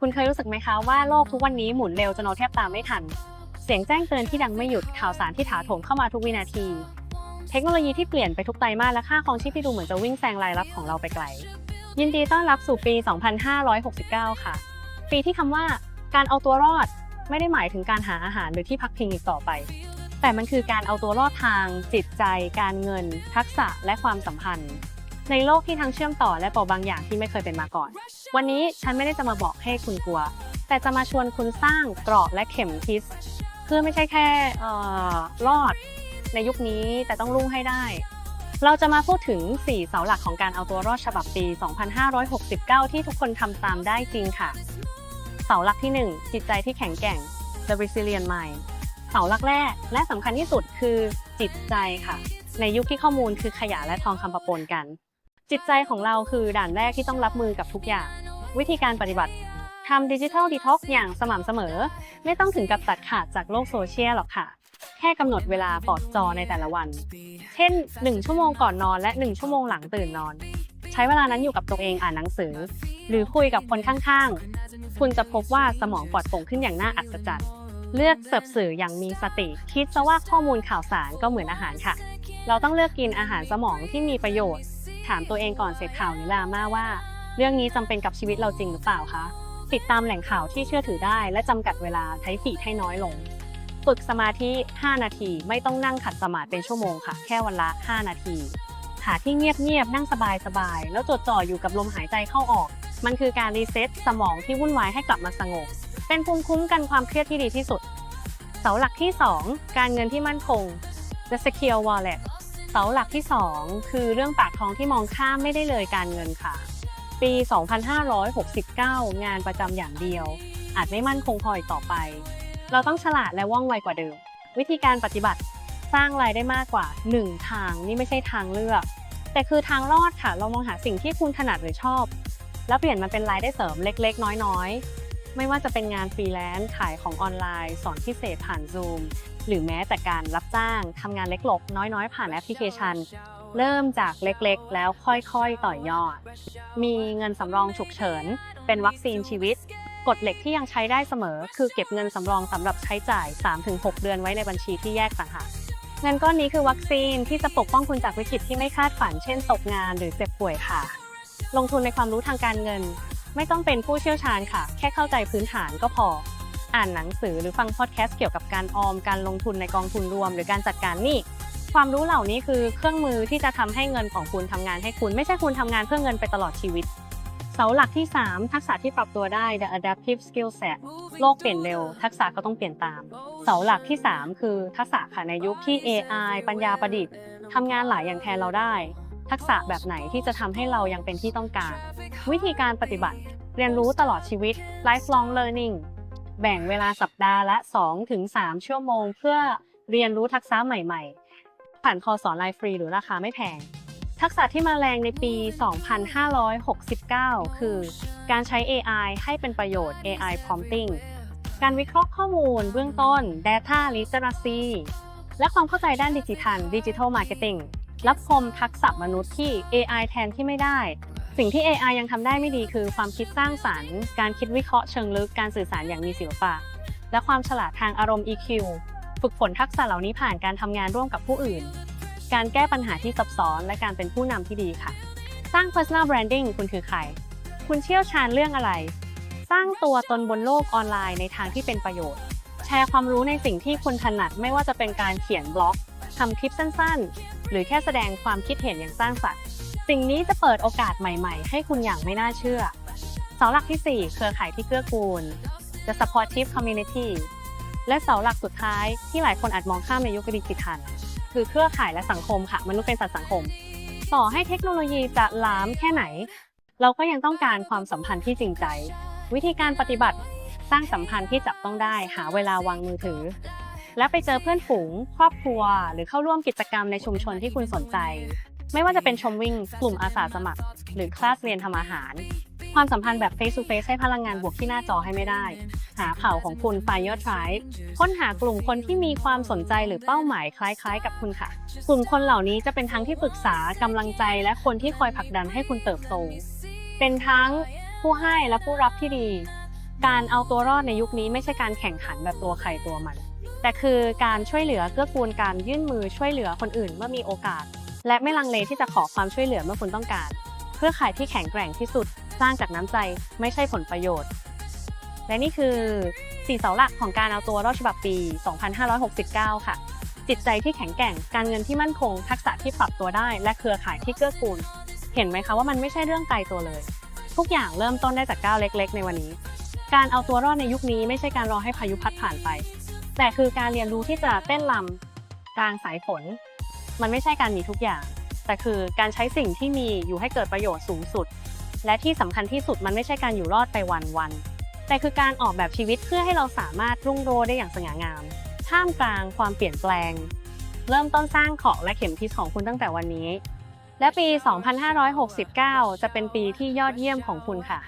คุณเคยรู้สึกไหมคะว่าโลกทุกวันนี้หมุนเร็วจนเราแทบตามไม่ทัน เสียงแจ้งเตือนที่ดังไม่หยุดข่าวสารที่ถาโถมเข้ามาทุกวินาที เทคโนโลยีที่เปลี่ยนไปทุกไตรมาสและค่าครองชีพที่ดูเหมือนจะวิ่งแซงรายรับของเราไปไกล ยินดีต้อนรับสู่ปี 2569 ค่ะ ปีที่คำว่าการเอาตัวรอดไม่ได้หมายถึงการหาอาหารหรือที่พักพิงอีกต่อไป แต่มันคือการเอาตัวรอดทาง จิตใจ การเงิน ทักษะและความสัมพันธ์ ในโลกที่ทั้งเชื่อมต่อและเปราบางอย่างที่ไม่เคยเป็นมาก่อน วันนี้ฉันไม่ได้จะมาบอกให้คุณกลัว แต่จะมาชวนคุณสร้างเกราะและเข็มทิศเพื่อไม่ใช่แค่เอ่อรอดในยุคนี้แต่ต้องรุ่งให้ได้ เราจะมาพูดถึง 4 เสาหลักของการเอาตัวรอดฉบับปี 2569 ที่ทุกคนทำตามได้จริงค่ะ เสาหลักที่ 1 จิตใจที่แข็งแกร่ง The Resilient Mind เสาหลักแรก และสำคัญที่สุดคือจิตใจค่ะ ในยุคที่ข้อมูลคือขยะและทองคำปะปนกัน จิตใจของเราคือด่านแรกที่ต้องรับมือกับทุกอย่าง วิธีการปฏิบัติทำดิจิทัลดีท็อกอย่างสม่ำเสมอ ไม่ต้องถึงกับตัดขาดจากโลกโซเชียลหรอกค่ะ แค่กำหนดเวลาปลอดจอในแต่ละวัน เช่น 1 ชั่วโมงก่อนนอนและ 1 ชั่วโมงหลังตื่นนอน ใช้เวลานั้นอยู่กับตัวเองอ่านหนังสือ หรือคุยกับคนข้างๆ คุณจะพบว่าสมองปลอดโปร่งขึ้นอย่างน่าอัศจรรย์ เลือกเสพสื่ออย่างมีสติ คิดซะว่าข้อมูลข่าวสารก็เหมือนอาหารค่ะ เราต้องเลือกกินอาหารสมองที่มีประโยชน์ ถามตัวเองก่อนเสพข่าวหรือดราม่าว่า เรื่องนี้จำเป็นกับชีวิตเราจริงหรือเปล่าคะติดตามแหล่งข่าวที่เชื่อถือได้ และจำกัดเวลาใช้ฟีให้น้อยลง ฝึกสมาธิ 5 นาทีไม่ต้องนั่งขัดสมาธิเป็นชั่วโมงค่ะ แค่วันละ 5 นาทีหาที่เงียบๆนั่งสบายๆแล้วจดจ่ออยู่กับลมหายใจเข้าออก มันคือการรีเซ็ตสมองที่วุ่นวายให้กลับมาสงบเป็นภูมิคุ้มกันความเครียดที่ดีที่สุด เสาหลักที่ 2 การเงินที่มั่นคง The Secure Wallet สาหลักที่ 2 คือเรื่องปากท้องที่มองข้ามไม่ได้เลยการเงินค่ะ ปี 2569 งานประจำอย่างเดียว อาจไม่มั่นคงพออีกต่อไป เราต้องฉลาดและว่องไวกว่าเดิม วิธีการปฏิบัติสร้างรายได้มากกว่า 1 ทางนี่ไม่ใช่ทางเลือก แต่คือทางรอดค่ะ เรามองหาสิ่งที่คุณถนัดหรือชอบ แล้วเปลี่ยนมันเป็นรายได้เสริมเล็ก ๆ น้อยๆ ไม่ว่าจะเป็นงานฟรีแลนซ์ขายของออนไลน์ สอนพิเศษผ่าน Zoom หรือแม้แต่การรับจ้างทำงานเล็กๆ น้อยๆ ผ่านแอปพลิเคชัน เริ่มจากเล็กๆ แล้วค่อยๆ ต่อยอด มีเงินสำรองฉุกเฉิน เป็นวัคซีนชีวิต กฎเหล็กที่ยังใช้ได้เสมอ คือเก็บเงินสำรองสำหรับใช้จ่าย 3-6 เดือนไว้ในบัญชีที่แยกต่างหากเงินก้อนนี้คือวัคซีนที่จะปกป้องคุณจากวิกฤตที่ไม่คาดฝัน เช่นตกงานหรือเจ็บป่วยค่ะ ลงทุนในความรู้ทางการเงิน ไม่ต้องเป็นผู้เชี่ยวชาญค่ะ แค่เข้าใจพื้นฐานก็พอ อ่านหนังสือหรือฟังพอดแคสต์เกี่ยวกับการออม การลงทุนในกองทุนรวม หรือการจัดการหนี้ ความรู้เหล่านี้คือเครื่องมือที่จะทำให้เงินของคุณทำงานให้คุณ ไม่ใช่คุณทำงานเพื่อเงินไปตลอดชีวิต เสาหลักที่ 3 ทักษะที่ปรับตัวได้ the adaptive skill set โลกเปลี่ยนเร็ว ทักษะก็ต้องเปลี่ยนตาม เสาหลักที่ 3 คือทักษะค่ะในยุคที่ AI ปัญญาประดิษฐ์ทำงานหลายอย่างแทนเราได้ ทักษะแบบไหนที่จะทำให้เรายังเป็นที่ต้องการ วิธีการปฏิบัติ เรียนรู้ตลอดชีวิต lifelong learning แบ่งเวลาสัปดาห์ละ 2-3 ชั่วโมง เพื่อเรียนรู้ทักษะใหม่ๆ ผ่านคอร์สสอนไลน์ฟรีหรือราคาไม่แพง ทักษะที่มาแรงในปี 2569 คือ การใช้ AI ให้เป็นประโยชน์ AI prompting การวิเคราะห์ข้อมูลเบื้องต้น Data Literacy และความเข้าใจด้านดิจิทัล Digital Marketing รับคมทักษะมนุษย์ที่ AI แทนที่ไม่ได้ สิ่งที่ AI ยังทำได้ไม่ดีคือ ความคิดสร้างสรรค์ การคิดวิเคราะห์เชิงลึก การสื่อสารอย่างมีศิลปะ และความฉลาดทางอารมณ์ EQ ฝึกฝนทักษะเหล่านี้ผ่านการทำงานร่วมกับผู้อื่น การแก้ปัญหาที่ซับซ้อน และการเป็นผู้นำที่ดีค่ะ สร้าง personal branding คุณคือใคร คุณเชี่ยวชาญเรื่องอะไร สร้างตัวตนบนโลกออนไลน์ในทางที่เป็นประโยชน์ แชร์ความรู้ในสิ่งที่คุณถนัดไม่ว่าจะเป็นการเขียนบล็อกทำคลิปสั้นๆ หรือแค่แสดงความคิดเห็นอย่างสร้างสรรค์ สิ่งนี้จะเปิดโอกาสใหม่ ๆ ให้คุณอย่างไม่น่าเชื่อเสาหลักที่ 4 เครือข่ายที่เกื้อกูล The supportive community และเสาหลักสุดท้ายที่หลายคนอาจมองข้ามในยุคดิจิทัล คือเครือข่ายและสังคมค่ะ มนุษย์เป็นสัตว์สังคม ต่อให้เทคโนโลยีจะล้ำแค่ไหน เราก็ยังต้องการความสัมพันธ์ที่จริงใจ วิธีการปฏิบัติ สร้างสัมพันธ์ที่จับต้องได้ หาเวลาวางมือถือ และไปเจอเพื่อนฝูง ครอบครัว หรือเข้าร่วมกิจกรรมในชุมชนที่คุณสนใจ ไม่ว่าจะเป็นชมวิ่ง กลุ่มอาสาสมัคร หรือคลาสเรียนทำอาหาร ความสัมพันธ์แบบ face to face ให้พลังงานบวกที่หน้าจอให้ไม่ได้ หาเผ่าของคุณ Fire Tribe ค้นหากลุ่มคนที่มีความสนใจหรือเป้าหมายคล้ายๆ กับคุณค่ะ กลุ่มคนเหล่านี้จะเป็นทั้งที่ปรึกษากำลังใจและคนที่คอยผลักดันให้คุณเติบโต เป็นทั้งผู้ให้และผู้รับที่ดี การเอาตัวรอดในยุคนี้ไม่ใช่การแข่งขันแบบตัวใครตัวมัน แต่คือการช่วยเหลือเกื้อกูลการยื่นมือช่วยเหลือคนอื่นเมื่อมีโอกาส และไม่ลังเลที่จะขอความช่วยเหลือเมื่อคุณต้องการ เพื่อขายที่แข็งแกร่งที่สุด สร้างจากน้ำใจไม่ใช่ผลประโยชน์ และนี่คือสี่เสาหลักของการเอาตัวรอดฉบับปี 2569 ค่ะ จิตใจที่แข็งแกร่ง การเงินที่มั่นคง ทักษะที่ปรับตัวได้ และเครือข่ายที่เกื้อกูล เห็นไหมคะว่ามันไม่ใช่เรื่องไกลตัวเลย ทุกอย่างเริ่มต้นได้จากก้าวเล็ก ๆ ในวันนี้ การเอาตัวรอดในยุคนี้ไม่ใช่การรอให้พายุพัดผ่านไป แต่คือการเรียนรู้ที่จะเต้นลำกลางสายฝน มันไม่ใช่การมีทุกอย่าง แต่คือการใช้สิ่งที่มีอยู่ให้เกิดประโยชน์สูงสุด และที่สำคัญที่สุดมันไม่ใช่การอยู่รอดไปวันๆแต่คือการออกแบบชีวิตเพื่อให้เราสามารถรุ่งโรจน์ได้อย่างสง่างามท่ามกลางความเปลี่ยนแปลง เริ่มต้นสร้างของและเข็มทิศของคุณตั้งแต่วันนี้ และปี 2569 จะเป็นปีที่ยอดเยี่ยมของคุณค่ะ